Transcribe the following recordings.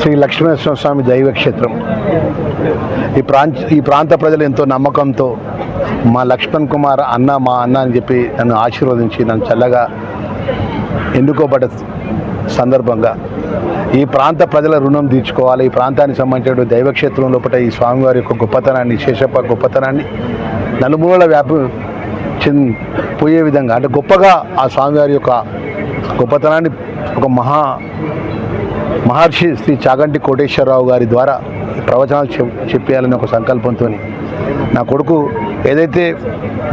శ్రీ లక్ష్మీనరసింహ స్వామి దైవ క్షేత్రం. ఈ ప్రాంత ఈ ప్రాంత ప్రజలు ఎంతో నమ్మకంతో మా లక్ష్మణ్ కుమార్ అన్న మా అన్న అని చెప్పి నన్ను ఆశీర్వదించి నన్ను చల్లగా ఎన్నుకోబడ్డ సందర్భంగా ఈ ప్రాంత ప్రజల రుణం తీర్చుకోవాలి. ఈ ప్రాంతానికి సంబంధించిన దైవక్షేత్రం లోపల ఈ స్వామివారి యొక్క గొప్పతనాన్ని శేషప్ప గొప్పతనాన్ని నలుమూలల వ్యాపి చెంది పోయే విధంగా అంటే గొప్పగా ఆ స్వామివారి యొక్క గొప్పతనాన్ని ఒక మహా మహర్షి శ్రీ చాగంటి కోటేశ్వరరావు గారి ద్వారా ప్రవచనాలు చెప్పేయాలని ఒక సంకల్పంతో నా కొడుకు ఏదైతే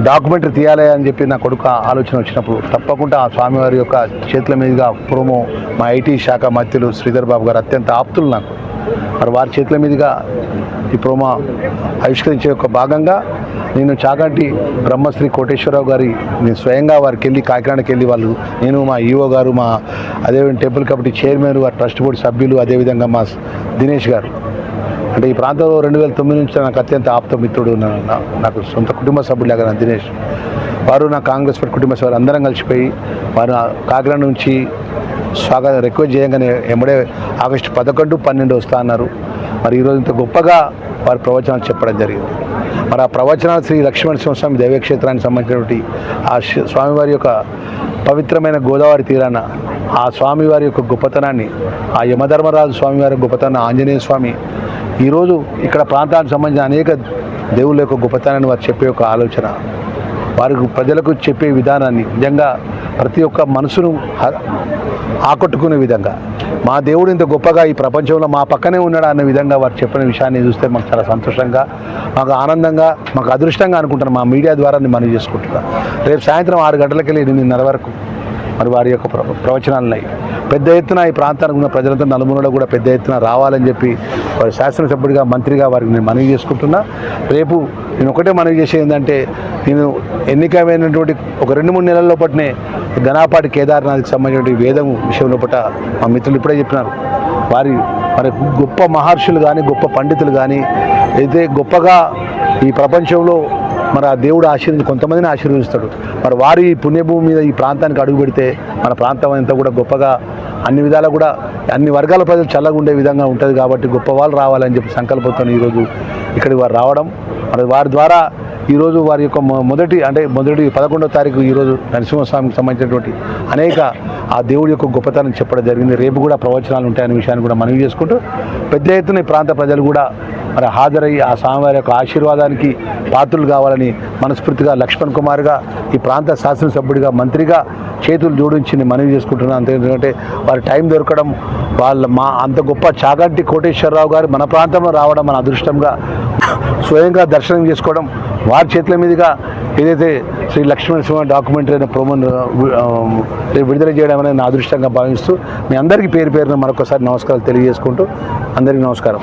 డాక్యుమెంటరీ తీయాలి అని చెప్పి నా కొడుకు ఆ ఆలోచన వచ్చినప్పుడు తప్పకుండా ఆ స్వామివారి యొక్క చేతుల మీదుగా ప్రోమో మా ఐటీ శాఖ మంత్రులు శ్రీధర్ బాబు గారు అత్యంత ఆప్తులు నాకు. మరి వారి చేతుల మీదుగా ఈ ప్రోమో ఆవిష్కరించే యొక్క భాగంగా నేను చాగంటి బ్రహ్మశ్రీ కోటేశ్వరరావు గారి నేను స్వయంగా వారికి వెళ్ళి కాకినాడకి వెళ్ళి వాళ్ళు నేను మా ఈఓ గారు మా అదేవిధంగా టెంపుల్ కమిటీ చైర్మన్ వారి ట్రస్ట్ బోర్డు సభ్యులు అదేవిధంగా మా దినేష్ గారు. అంటే ఈ ప్రాంతంలో రెండు వేల తొమ్మిది నుంచి నాకు అత్యంత ఆప్త మిత్రుడు నాకు సొంత కుటుంబ సభ్యులాగా నా దినేష్. వారు నా కాంగ్రెస్ పార్టీ కుటుంబ సభ్యులు అందరం కలిసిపోయి వారు కాకినాడ నుంచి స్వాగతం రిక్వెస్ట్ చేయగానే ఎమ్మడే ఆగస్టు పదకొండు పన్నెండు వస్తా అన్నారు. మరి ఈరోజు ఇంత గొప్పగా వారి ప్రవచనాలు చెప్పడం జరిగింది. మరి ఆ ప్రవచనాలు శ్రీ లక్ష్మణ స్వామి దైవక్షేత్రానికి సంబంధించినటువంటి ఆ స్వామివారి యొక్క పవిత్రమైన గోదావరి తీరాన ఆ స్వామివారి యొక్క గొప్పతనాన్ని ఆ యమధర్మరాజు స్వామివారి గొప్పతనం ఆంజనేయ స్వామి ఈరోజు ఇక్కడ ప్రాంతానికి సంబంధించిన అనేక దేవుళ్ళ యొక్క గొప్పతనాన్ని వారు చెప్పే ఒక ఆలోచన. వారికి ప్రజలకు చెప్పే విధానాన్ని నిజంగా ప్రతి ఒక్క మనసును ఆకట్టుకునే విధంగా. మా దేవుడు ఇంత గొప్పగా ఈ ప్రపంచంలో మా పక్కనే ఉన్నాడు అన్న విధంగా వారు చెప్పిన విషయాన్ని చూస్తే మాకు చాలా సంతోషంగా మాకు ఆనందంగా మాకు అదృష్టంగా అనుకుంటున్నాను మా మీడియా ద్వారా మనం మనవి చేసుకుంటున్నాను. రేపు సాయంత్రం ఆరు గంటలకెళ్ళి ఎనిమిదిన్నర వరకు మరి వారి యొక్క ప్ర ప్రవచనాలున్నాయి పెద్ద ఎత్తున ఈ ప్రాంతానికి ఉన్న ప్రజలంతా నలుమూలలో కూడా పెద్ద ఎత్తున రావాలని చెప్పి వారి శాసనసభ్యుడిగా మంత్రిగా వారికి నేను మనవి చేసుకుంటున్నా. రేపు నేను ఒకటే మనవి చేసేది ఏంటంటే నేను ఎన్నికమైనటువంటి ఒక రెండు మూడు నెలల లోపలనే ఘనాపాటి కేదార్నాథ్కి సంబంధించినటువంటి వేదం విషయం లోపల మా మిత్రులు ఇప్పుడే చెప్పినారు. వారి మరి గొప్ప మహర్షులు కానీ గొప్ప పండితులు కానీ అయితే గొప్పగా ఈ ప్రపంచంలో మరి ఆ దేవుడు ఆశీర్వది కొంతమందిని ఆశీర్వదిస్తాడు. మరి వారి ఈ పుణ్యభూమి మీద ఈ ప్రాంతానికి అడుగు పెడితే మన ప్రాంతం అంతా కూడా గొప్పగా అన్ని విధాలా కూడా అన్ని వర్గాల ప్రజలు చల్లగా ఉండే విధంగా ఉంటుంది కాబట్టి గొప్ప వాళ్ళు రావాలని చెప్పి సంకల్పంతో ఈరోజు ఇక్కడికి వారు రావడం. మరి వారి ద్వారా ఈరోజు వారి యొక్క మొదటి అంటే మొదటి పదకొండవ తారీఖు ఈరోజు నరసింహస్వామికి సంబంధించినటువంటి అనేక ఆ దేవుడి యొక్క గొప్పతనం చెప్పడం జరిగింది. రేపు కూడా ప్రవచనాలు ఉంటాయనే విషయాన్ని కూడా మనవి చేసుకుంటూ పెద్ద ఎత్తున ఈ ప్రాంత ప్రజలు కూడా మరి హాజరయ్యి ఆ స్వామివారి యొక్క ఆశీర్వాదానికి పాత్రులు కావాలని మనస్ఫూర్తిగా లక్ష్మణ్ కుమార్గా ఈ ప్రాంత శాసనసభ్యుడిగా మంత్రిగా చేతులు జోడించి నేను మనవి చేసుకుంటున్నాను. అంతే ఎందుకంటే వారి టైం దొరకడం వాళ్ళ మా అంత గొప్ప చాగంటి కోటేశ్వరరావు గారు మన ప్రాంతంలో రావడం మన అదృష్టంగా స్వయంగా దర్శనం చేసుకోవడం వారి చేతుల మీదుగా ఏదైతే శ్రీ లక్ష్మణ సింహ డాక్యుమెంటరీ అనే ప్రోమోను విడుదల చేయడం అనేది నా అదృష్టంగా భావిస్తూ మీ అందరికీ పేరు పేరున మరొకసారి నమస్కారాలు తెలియజేసుకుంటూ అందరికీ నమస్కారం.